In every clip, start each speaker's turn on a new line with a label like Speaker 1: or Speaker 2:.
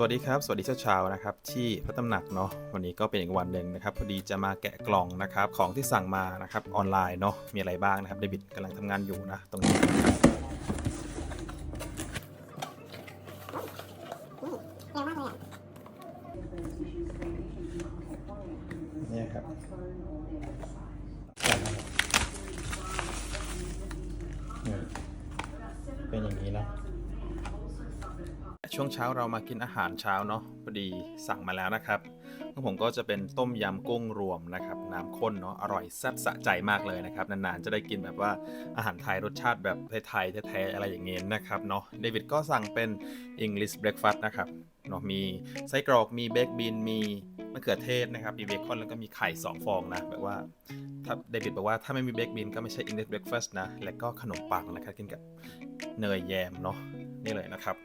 Speaker 1: สวัสดีครับ สวัสดีเช้าๆนะครับที่พระตำหนักเนาะวันนี้ก็เป็นอีกวันหนึ่งนะครับพอดีจะมาแกะกล่องนะครับของที่สั่งมานะครับออนไลน์เนาะมีอะไรบ้างนะครับเดวิดกำลังทำงานอยู่นะตรงนี้เนี่ยครับเป็นอย่างนี้นะ ช่วงเช้าเรามากินอาหารเช้าเนาะพอดีสั่งมาแล้วนะครับของผมก็จะเป็นต้มยำกุ้งรวมนะครับ น้ำข้นเนาะอร่อยแซ่บสะใจมากเลยนะครับ นานๆ จะได้กินแบบว่าอาหารไทยรสชาติแบบไทยๆแท้ๆอะไรอย่างเงี้ยนะครับเนาะเดวิดก็สั่งเป็น English breakfast นะครับเนาะมีไส้กรอกมีเบคบีนมีมะเขือเทศนะครับมีเบคอนแล้วก็มีไข่ 2 ฟองนะแบบว่าถ้าเดวิดบอกว่าถ้าไม่มีเบคบีนก็ไม่ใช่ English breakfast นะ แล้วก็ขนมปังนะครับกินกับเนยแยมเนาะนี่เลยนะครับ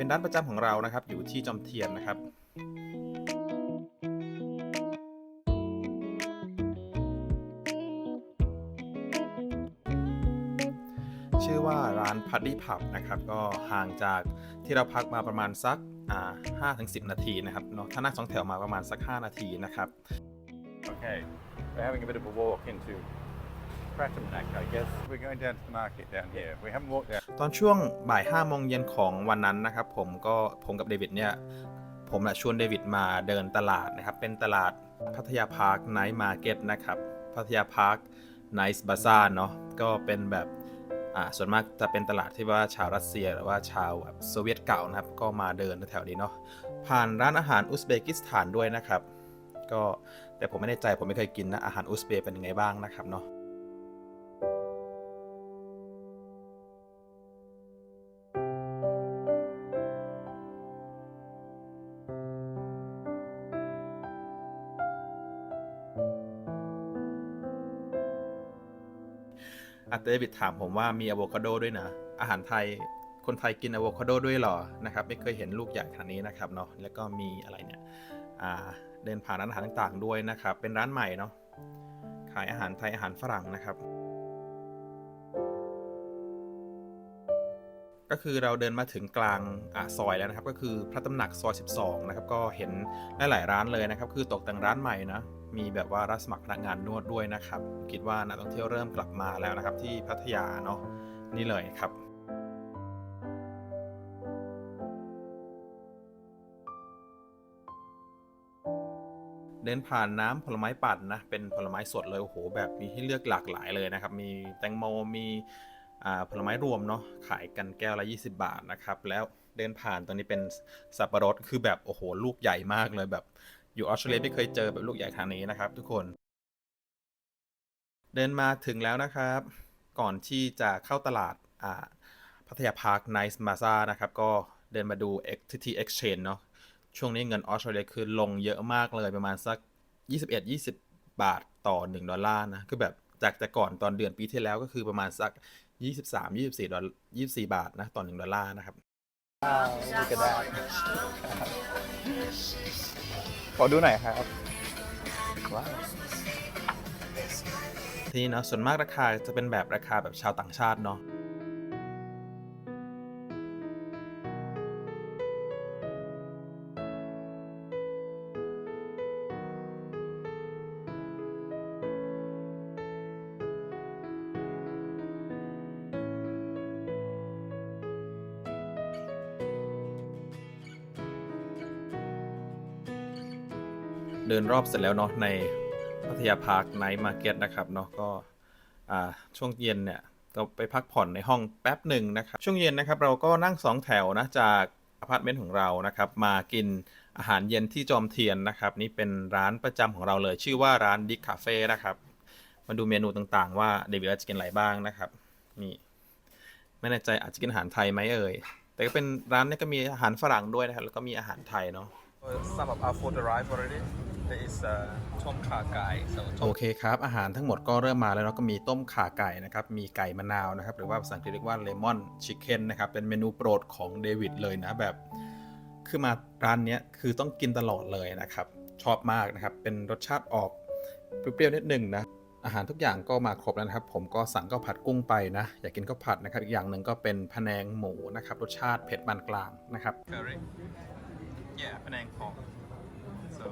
Speaker 1: เป็นร้านประจำของเรานะครับ อยู่ที่จอมเทียนนะครับชื่อว่าร้านพัดดี้ผับนะครับ ก็ห่างจากที่เราพักมาประมาณสักอ่าห้าถึงสินาทีนะครับเนาะถ้านั่งสองแถวมาประมาณสัก 5 นาทีนะครับ
Speaker 2: Okay, we're having a bit of a walk into
Speaker 1: ตอนช่วงบ่าย5โมงเย็นของวันนั้นนะครับผมก็ผมกับเดวิดเนี่ย ผมชวนเดวิดมาเดินตลาดนะครับ เป็นตลาดพัทยาพาร์คไนท์มาร์เก็ตนะครับ พัทยาพาร์คไนท์บาซาเนาะก็เป็นแบบอ่าส่วนมากจะเป็นตลาดที่ว่าชาวรัสเซียหรือว่าชาวแบบโซเวียตเก่านะครับ ก็มาเดินแถวนี้เนาะผ่านร้านอาหารอุซเบกิสถานด้วยนะครับ ก็แต่ผมไม่แน่ใจผมไม่เคยกินนะอาหารอุซเบกเป็นยังไงบ้างนะครับเนาะ อาเดวิดถามผมว่ามีอะโวคาโดด้วยนะ อาหารไทยคนไทยกินอะโวคาโดด้วยหรอนะครับ ไม่เคยเห็นลูกใหญ่ขนาดนี้นะครับเนาะแล้วก็มีอะไรเนี่ยเดินผ่านร้านอาหารต่างๆด้วยนะครับ เป็นร้านใหม่เนาะขายอาหารไทยอาหารฝรั่งนะครับ ก็คือเราเดินมาถึงกลางอซอยแล้วนะครับ ก็คือพระตำหนักซอย 12 นะครับ ก็เห็นหลายๆร้านเลยนะครับ คือตกแต่งร้านใหม่นะ มีแบบว่ารับสมัครพนักงานนวดด้วยนะครับ คิดว่านักท่องเที่ยวเริ่มกลับมาแล้วนะครับ ที่พัทยาเนาะนี่เลยครับเดินผ่านน้ำผลไม้ปั่นนะเป็นผลไม้สดเลยโอ้โหแบบมีให้เลือกหลากหลายเลยนะครับ มีแตงโมมีผลไม้รวมเนาะขายกันแก้วละ 20 บาทนะครับ แล้วเดินผ่านตรงนี้เป็นสับปะรดคือแบบโอ้โหลูกใหญ่มากเลยแบบ อยู่ออสเตรเลียไม่เคยเจอแบบลูกใหญ่ขนาดนี้นะครับ ทุกคน เดินมาถึงแล้วนะครับ ก่อนที่จะเข้าตลาดอ่าพัทยาพาร์คไนส์มาซานะครับ ก็เดินมาดู X- ที่ Exchange เนาะช่วงนี้เงินออสเตรเลียคือลงเยอะมากเลยประมาณสัก 21 20 บาทต่อ 1 ดอลลาร์นะ คือแบบจากแต่ก่อนตอนเดือนปีที่แล้วก็คือประมาณสัก 23 24ดอล24 บาทนะต่อ 1 ดอลลาร์นะครับ
Speaker 2: ขอดูหน่อยครับว้าว
Speaker 1: ทีนี้เนาะส่วนมากราคาจะเป็นแบบราคาแบบชาวต่างชาติเนาะ เดินรอบเสร็จแล้วเนาะในพัทยาพาร์คไนท์มาร์เก็ตนะครับเนาะก็อ่าช่วงเย็นเนี่ยก็ไปพักผ่อนในห้องแป๊บหนึ่งนะครับ ช่วงเย็นนะครับเราก็นั่งสองแถวนะจากอพาร์ตเมนต์ของเรานะครับ มากินอาหารเย็นที่จอมเทียนนะครับ นี่เป็นร้านประจำของเราเลย ชื่อว่าร้านดิคคาเฟ่นะครับ มาดูเมนูต่างๆ ว่าเดวิดจะกินอะไรบ้างนะครับ นี่ไม่แน่ใจอาจจะกินอาหารไทยไหมเอ่ย แต่ก็เป็นร้านนี้ก็มีอาหารฝรั่งด้วยนะครับ แล้วก็มีอาหารไทยเนาะ
Speaker 2: Some of our food arrived already. There is uh, tom kha gai. So
Speaker 1: โอเคครับ อาหารทั้งหมดก็เริ่มมาแล้วเนาะก็มีต้มข่าไก่นะครับ มีไก่มะนาวนะครับ หรือว่าภาษาอังกฤษเรียกว่าเลมอนชิคเก้นนะครับ เป็นเมนูโปรดของเดวิดเลยนะแบบ คือมาร้านเนี้ยคือต้องกินตลอดเลยนะครับ ชอบมากนะครับ เป็นรสชาติออกเปรี้ยวๆนิดนึงนะ อาหารทุกอย่างก็มาครบแล้วนะครับ ผมก็สั่งข้าวผัดกุ้งไปนะ อยากกินข้าวผัดนะครับ อีกอย่างหนึ่งก็เป็นพะแนงหมูนะครับ รสชาติเผ็ดปานกลางนะครับ
Speaker 2: curry.
Speaker 1: yeah แผนงของ so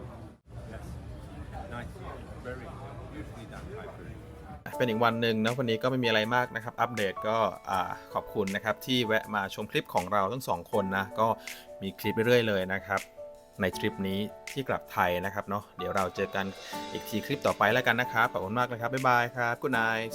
Speaker 1: เป็นอีกวันหนึ่งนะวันนี้ก็ไม่มีอะไรมากนะครับ อัปเดตก็ขอบคุณนะครับ ที่แวะมาชมคลิปของเราทั้งสองคนนะ ก็มีคลิปเรื่อยๆเลยนะครับในทริปนี้ที่กลับไทยนะครับเนาะเดี๋ยวเราเจอกันอีกทีคลิปต่อไปแล้วกันนะครับขอบคุณมากเลยครับ บ๊ายบายครับ good night